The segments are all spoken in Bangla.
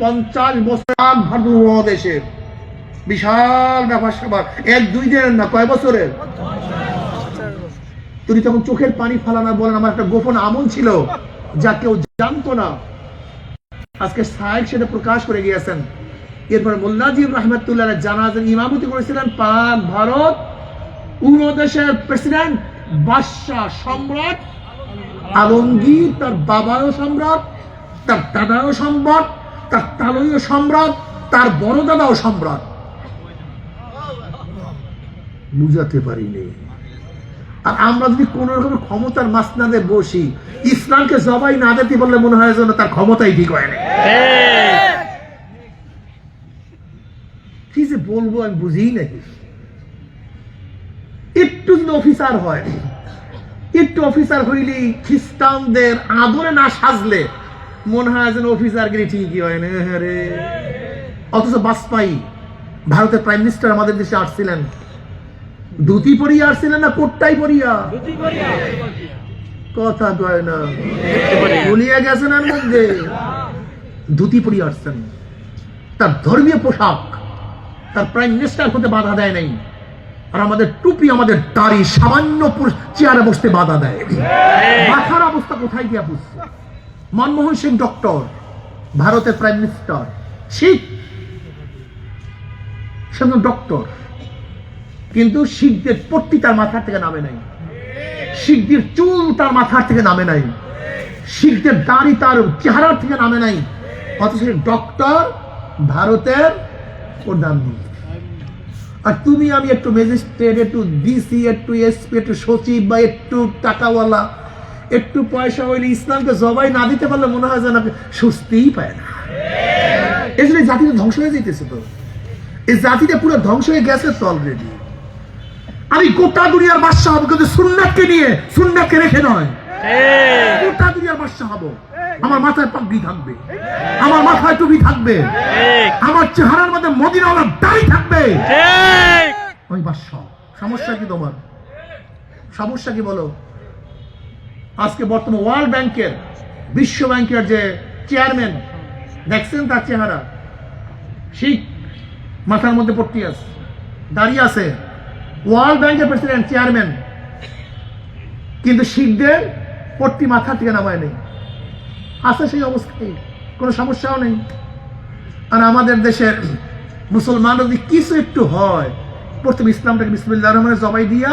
পঞ্চাশ বছর ভারত মহাদেশের বিশাল ব্যাপার স্যাপার এক, দুই দিনের না, কয় বছরের? তিনি তখন চোখের পানি ফালানা বলেন, আমার একটা গোপন আমল ছিল, যা কেউ জানতো না। আজকে সাহেব সেটা প্রকাশ করে গিয়েছেন। এরপর মোল্লাজি রহমতুল্লাহ জানাজের ইমামতি করেছিলেন পাক ভারত উপদেশের প্রেসিডেন্ট, বাদশাহ সম্রাট, আলমগীর, তার বাবাও সম্রাট, তার দাদাও সম্রাট তার তালইও সম্রাট, তার সম্রাট। বুঝাতে পারিনি। আর আমরা যদি কোন ক্ষমতার মাসনাদে বসি, ইসলামকে জবাই না দিতে বললে মনে হয় যেন তার ক্ষমতাই ঠিক হয় না। কি যে বলব আমি বুঝেই নাকি একটু যদি অফিসার হয়, একটু অফিসার হইলেই খ্রিস্টানদের আদরে না সাজলে মনে হয় যেন ঠিকই হয় না রে। অথচ বাজপাই ভারতের প্রাইম মিনিস্টার আমাদের দেশে আসছিলেন। ধুতি পরিয়া আসছিলেন না কোটটাই পরিয়া? কথা কয় না। গেছেন এর মধ্যে ধুতি পরিয়া আসছেন। তার ধর্মীয় পোশাক তার প্রাইম মিনিস্টার হতে বাধা দেয় নাই। আর আমাদের টুপি আমাদের দাড়ি সামান্য চেয়ারে বসতে বাধা দেয়। মাথার অবস্থা কোথায় গিয়া বুঝছে? মনমোহন সিং ডক্টর, ভারতের প্রাইম মিনিস্টার শিখ সে ডক্টর। কিন্তু শিখদের পট্টি তার মাথার থেকে নামে নাই। শিখদের চুল তার মাথার থেকে নামে নাই। শিখদের দাড়ি তার চেহারার থেকে নামে নাই। অথচ ডক্টর, ভারতের প্রধানমন্ত্রী। আর তুমি আমি একটু ম্যাজিস্ট্রেট একটু ডিসি একটু এসপি একটু সচিব বা একটু টাকাওয়ালা একটু পয়সা হইলে ইসলামকে জবাই না দিতে পারলে মনে হয় যেন সুস্থিই পায় না। এই জন্য জাতিটা ধ্বংস হয়ে যেতেছে তো। এই জাতিটা পুরো ধ্বংস হয়ে গেছে তো অলরেডি আমি গোটা দুনিয়ার বাদশাহ হব কিন্তু সুন্নাতকে নিয়ে সুন্নাতকে রেখে নয়। গোটা দুনিয়ার বাদশাহ হব। আমার মাথায় পাগড়ি থাকবে। আমার মাথায় টুপি থাকবে। আমার চেহারার মধ্যে মদিনাওয়ালার দাড়ি থাকবে। ওই বাদশাহ সমস্যা কি তোমার? সমস্যা কি বলো? আজকে বর্তমান ওয়ার্ল্ড ব্যাংকের, বিশ্ব ব্যাংকের যে চেয়ারম্যান, দেখছেন তার চেহারা? শিখ মাথার মধ্যে পট্টি আছে, দাঁড়িয়ে আছে ওয়ার্ল্ড ব্যাংকের প্রেসিডেন্ট, চেয়ারম্যান। কিন্তু শিখদের পট্টি মাথা থেকে নামায় নেই। আছে সেই অবস্থায়, কোনো সমস্যাও নেই। আর আমাদের দেশের মুসলমান যদি কিছু একটু হয়, প্রথম ইসলামটাকে বিসমিল্লাহ রহমানের জবাই দিয়া,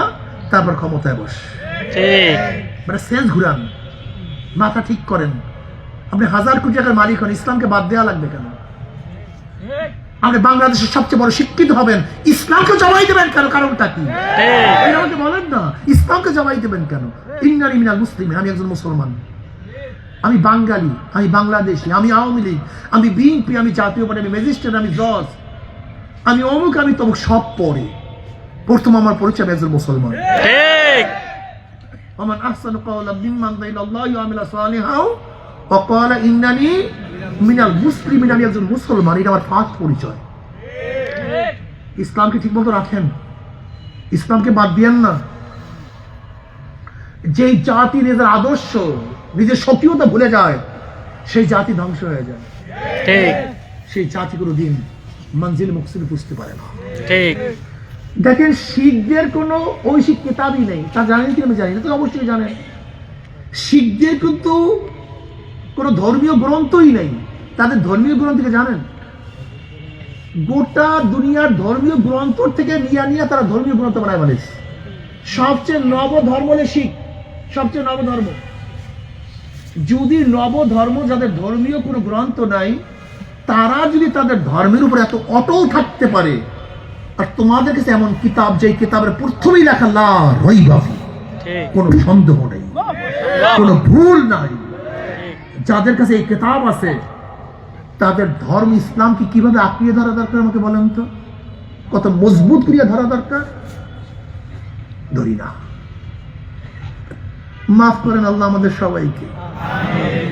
তারপর ক্ষমতায় বস। মানে সেন্স ঘুরান। মাথা ঠিক করেন। আপনি হাজার কোটি টাকার মালিক হন, ইসলামকে বাদ দেওয়া লাগবে কেন? আপনি বাংলাদেশের সবচেয়ে বড় শিক্ষিত হবেন, ইসলামকে জবাই দেবেন কেন? কারণটা কি? আমাকে বলেন না, ইসলামকে জবাই দেবেন কেন? ইন্নানি মিনাল মুসলিম আমি একজন মুসলমান। আমি বাঙালি, আমি বাংলাদেশি, আমি আওয়ামী লীগ, আমি বিএনপি, আমি জাতীয় পার্টি, আমি ম্যাজিস্ট্রেট, আমি জজ। আমি অমুক, আমি তমুক, সব পরে। প্রথম আমার পরিচয় আমি একজন মুসলমান। ومن أحسن قولا ممن دعا إلى الله وعمل صالحا وقال إنني من المسلمين আমি একজন মুসলমান এটা আমার ফার্স্ট পরিচয় ইসলামকে ঠিক মতো রাখেন ইসলামকে বাদ দিয়েন না যেই জাতি নিজের আদর্শ নিজের সক্রিয়তা ভুলে যায় সেই জাতি ধ্বংস হয়ে যায় সেই জাতি কোনো দিন মঞ্জিল মুকসিদ বুঝতে পারে না দেখেন শিখদের কোনো ঐশিক কিতাবই নেই। তা জানেন কি আমি জানি না, তো অবশ্যই জানেন। শিখদের কিন্তু কোনো ধর্মীয় গ্রন্থই নেই। তাদের ধর্মীয় গ্রন্থকে জানেন? গোটা দুনিয়ার ধর্মীয় গ্রন্থ থেকে নিয়ে নিয়ে তারা ধর্মীয় গ্রন্থ বানায় বলেছে সবচেয়ে নব ধর্ম হলে শিখ। সবচেয়ে নব ধর্ম যদি নব ধর্ম যাদের ধর্মীয় কোনো গ্রন্থ নাই, তারা যদি তাদের ধর্মের উপর এত অটল থাকতে পারে আর তোমাদের কাছে এমন কিতাব যে কিতাবের প্রথমেই লেখা লা রইবাফি কোনো সন্দেহ নেই। কোনো ভুল নাই। যাদের কাছে এই কিতাব আছে তাদের ধর্ম ইসলাম ইসলামকে কীভাবে আঁকড়িয়ে ধরা দরকার আমাকে বলেন তো? কত মজবুত করিয়া ধরা দরকার? ধরি না। মাফ করেন আল্লাহ আমাদের সবাইকে।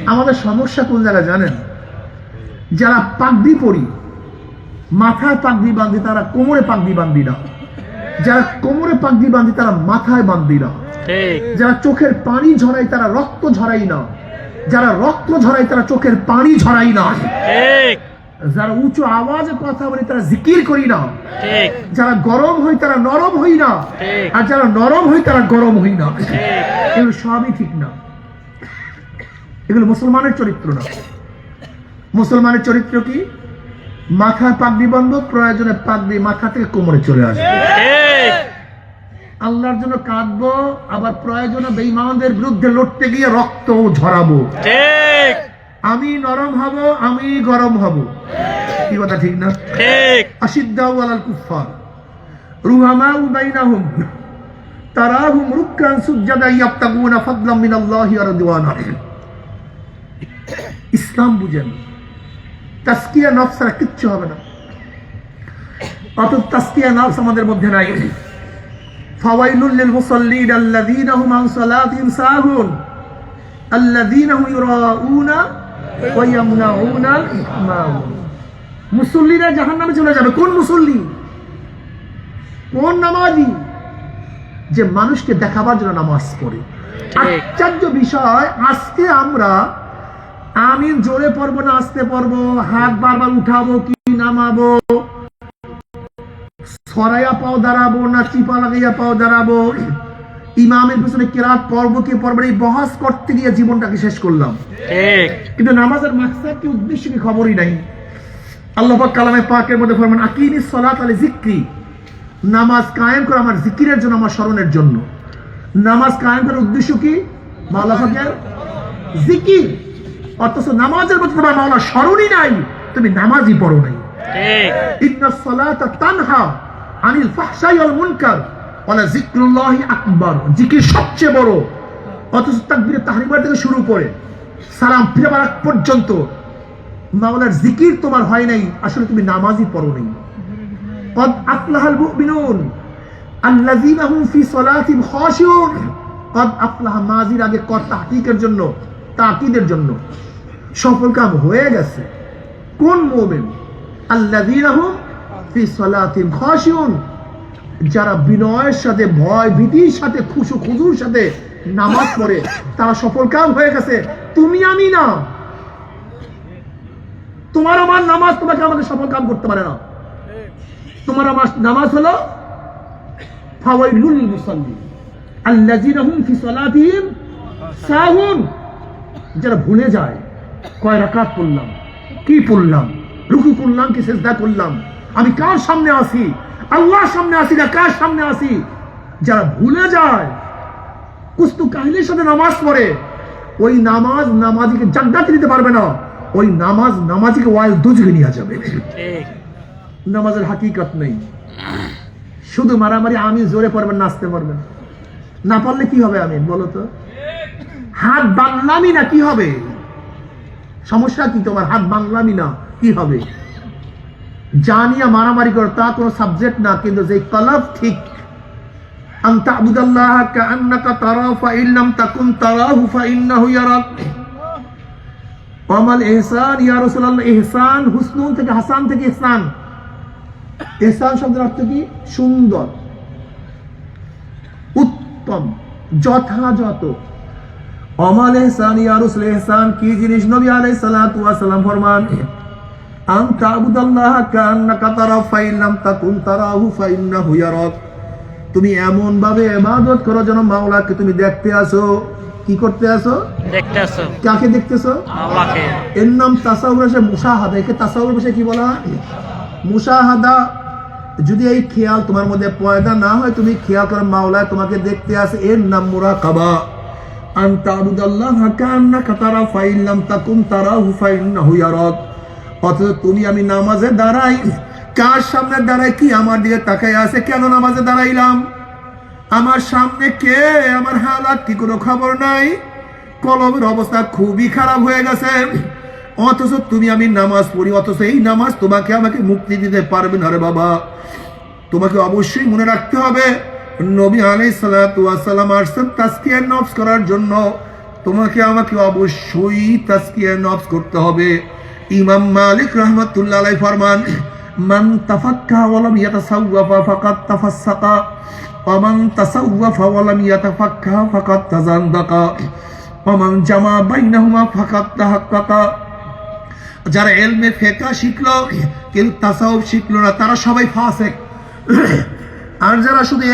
আমাদের সমস্যা কোন জায়গায় জানেন? যারা পাগড়ি পরি মাথায় পাগড়ি বাঁধি তারা কোমরে পাগড়ি বাঁধি না। যারা কোমরে পাগড়ি বাঁধি তারা মাথায় বাঁধি না। যারা চোখের পানি ঝরাই তারা রক্ত ঝরাই না। যারা রক্ত ঝরাই তারা চোখের পানি ঝরাই না। যারা উঁচু আওয়াজে কথা বলি তারা জিকির করি না। যারা গরম হই তারা নরম হই না। আর যারা নরম হই তারা গরম হই না। এগুলো সবই ঠিক না। এগুলো মুসলমানের চরিত্র না। মুসলমানের চরিত্র কি? মাথায় পাগড়ি বাঁধবো প্রয়োজনে পাগড়ি মাথা থেকে কোমরে চলে আসবে। আল্লাহর জন্য কাঁদবো আবার প্রয়োজনে বেঈমানদের বিরুদ্ধে লড়তে গিয়ে রক্ত ঝরাবো। আমি নরম হব আমি গরম হব। কি কথা ঠিক না? ঠিক। আসিদ্দাউ আলাল কুফফার। রুহামাউ বাইনাহুম। তারাহুম রুককান সুজ্জাদা ইয়াবতাগুনা ফাদলাম মিনাল্লাহি ওয়া রিদওয়ানা ইসলাম বুঝেন তাস্কিয়া নফস ছাড়া কিচ্ছু হবে না। অত তাস্কিয়া নফস আমাদের মধ্যে নাই। ফাওয়াইলুল লিল মুসাল্লিন আল্লাযীনা হুম আন সালাতিহিম সাহুন। আল্লাযীনা হুম ইউরাউনা ওয়া ইয়ামনাউনা মাউন মুসল্লিরা জাহান নামে চলে যাবে। কোন মুসল্লি? কোন নামাজি? যে মানুষকে দেখাবার জন্য নামাজ পড়ে। আশ্চর্য বিষয় আজকে আমরা আমি জোরে পড়ব না আসতে পড়ব। হাত বারবার উঠাবো কি নামাবো? সরাইয়া পাও দাঁড়াবো না চিপা লাগাইয়া পাও দাঁড়াবো। ইমামের পিছনে কেরাত পড়ব কি পড়ব না, এই বহাস করতে গিয়ে জীবনটাকে শেষ করলাম। কিন্তু নামাজের মাকসাদ কি উদ্দেশ্য কি খবরই নাই। আল্লাহ পাক কালামে পাকের মধ্যে ফরমান আকিনি সলাত আলী জিক্রি নামাজ কায়েম করে আমার জিকিরের জন্য আমার স্মরণের জন্য। নামাজ কায়েম করার উদ্দেশ্য কি? মাওলা পাকের জিকির অথচ নামাজের মধ্যে তোমার মাওলা স্মরণই নাই তুমি নামাজই পড়ো নাই ঠিক ইন্না সলাতা তানহা আনিল ফাহশাই ওয়াল মুনকার ওয়ালা যিকরুল্লাহি আকবার জিকির সবচেয়ে বড় অথচ তাকবীরে তাহরিমার থেকে শুরু করে সালাম ফিরবার আগ পর্যন্ত মাওলার জিকির তোমার হয় নাই আসলে তুমি নামাজই পড়ো নাই قد أفلح المؤمنون الذين هم في صلاتهم خاشعون قد أفلح মাজির আগে কর তাহকিকের জন্য তাকিদের জন্য। সফল কাম হয়ে গেছে। কোন মুমিন? খাশিউন। যারা বিনয়ের সাথে ভয় ভীতির সাথে, খুশু খুজুর সাথে নামাজ পড়ে, তারা সফল কাম হয়ে গেছে। তুমি আমি না। তোমার আমার নামাজ তোমাকে আমাকে সফল কাম করতে পারে না। তোমার আমার নামাজ হলো ফাওয়াইলুল মুসাল্লি। আল্লাযীনা হুম ফি সালাতিহিম সাহুন। যারা ভুলে যায় কয় রাকাত পড়লাম? কি পড়লাম? রুকু করলাম কি সেজদা করলাম? আমি কার সামনে আসি আল্লাহর সামনে আসি না কার সামনে আসি যারা ভুলে যায় কুস্তু কাহিনীর সাথে নামাজ পড়ে ওই নামাজ নামাজিকে জান্নাতে দিতে পারবে না। ওই নামাজ নামাজিকে ওয়াইল দুজকে নিয়ে যাবে। নামাজের হাকিকত নেই। শুধু মারামারি আমি জোরে পড়বেন নাচতে পারবেন। না পারলে কি হবে আমি বলো তো? হাত বাংলামি না কি হবে? সমস্যা কি তোমার? হাত বাংলামি না কি হবে? জানিয়া মারামারি করো, তা কোনো সাবজেক্ট না, কিন্তু যে কলব ঠিক। থেকে হাসান থেকে অর্থ কি? সুন্দর, উত্তম, যথাযথ। অমাল ইহসান ইয়া রাসূল ইহসান কি জিনিস? নবী আলাইহিস সালাতু ওয়াস সালাম ফরমান আন তা'বুদাল্লাহ কাআন্নাকা তারাহু ফাইন লাম তাকুন তারাহু ফাইন্নাহু ইয়ারাক। তুমি এমন ভাবে ইবাদত করো যেন মাওলাকে তুমি দেখতে আসো। কি করতে আসো? দেখতে আসো। কাকে দেখতেছো আল্লাহকে। এর নাম তাসাউর আসে মুসাহাদা একে তাসাউর ভাষায় কি বলা মুসাহাদা যদি এই খেয়াল তোমার মধ্যে পয়দা না হয় তুমি খেয়াল করো মাওলায় তোমাকে দেখতে আসে। এর নাম মুরাকাবা। আন তাবুদাল্লাহ কান্নাকা তারা ফাইল্লাম তাকুন তারাহু ফাইন্নাহু ইয়ারাক। অথচ তুমি আমি নামাজে দাঁড়াই, কার সামনে দাঁড়াই কি আমার দিকে তাকাই আছে? কেন নামাজে দাঁড়াইলাম? আমার সামনে কে? আমার হালাত কি কোনো খবর নাই? কলমের অবস্থা খুবই খারাপ হয়ে গেছে। অথচ তুমি আমি নামাজ পড়ি, অথচ এই নামাজ তোমাকে আমাকে মুক্তি দিতে পারবে না রে বাবা। তোমাকে অবশ্যই মনে রাখতে হবে। নবী আলাই সালাম আসছেন তাস্কিয়া নফস করার জন্য। তোমাকে আমাকে অবশ্যই তাস্কিয়া নফস করতে হবে। ইমাম মালিক রহমতুল্লাহ আলাই ফরমান, মান তাফাক্কা ওয়ালাম ইয়াতাসাওয়াফা ফাকাদ তাফাসসাকা, ওয়া মান ওয়ালাম ইয়াতাফাক্কা ফাকাদ তাজান্দাকা ওয়া মান জামা বাইনাহুমা ফাকাদ তাহাক্কাকা। যারা এলমে ফেকা শিখলো, কিন্তু তাসাউফ শিখলো না, তারা সবাই ফাসেক। আর যারা শুধু